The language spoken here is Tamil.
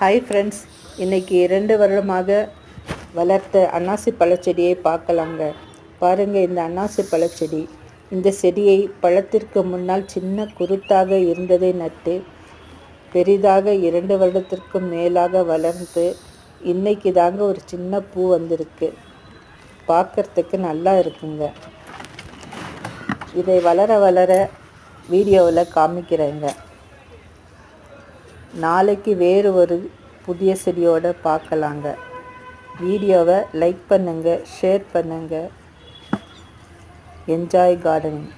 ஹாய் ஃப்ரெண்ட்ஸ் இன்றைக்கி இரண்டு வருடமாக வளர்த்த அன்னாசி பழச்செடியை பார்க்கலாங்க. பாருங்கள் இந்த அன்னாசி பழச்செடி. இந்த செடியை பழத்திற்கு முன்னால் சின்ன குருத்தாக இருந்ததை நட்டு பெரிதாக இரண்டு வருடத்திற்கும் மேலாக வளர்ந்து இன்னைக்கு தாங்க ஒரு சின்ன பூ வந்திருக்கு. பார்க்கறதுக்கு நல்லா இருக்குங்க. இதை வளர வளர வீடியோவில் காமிக்கிறேங்க. நாளைக்கு வேறு ஒரு புதிய செடியோடு பார்க்கலாங்க. வீடியோவை லைக் பண்ணுங்கள் ஷேர் பண்ணுங்கள் என்ஜாய் கார்டனிங்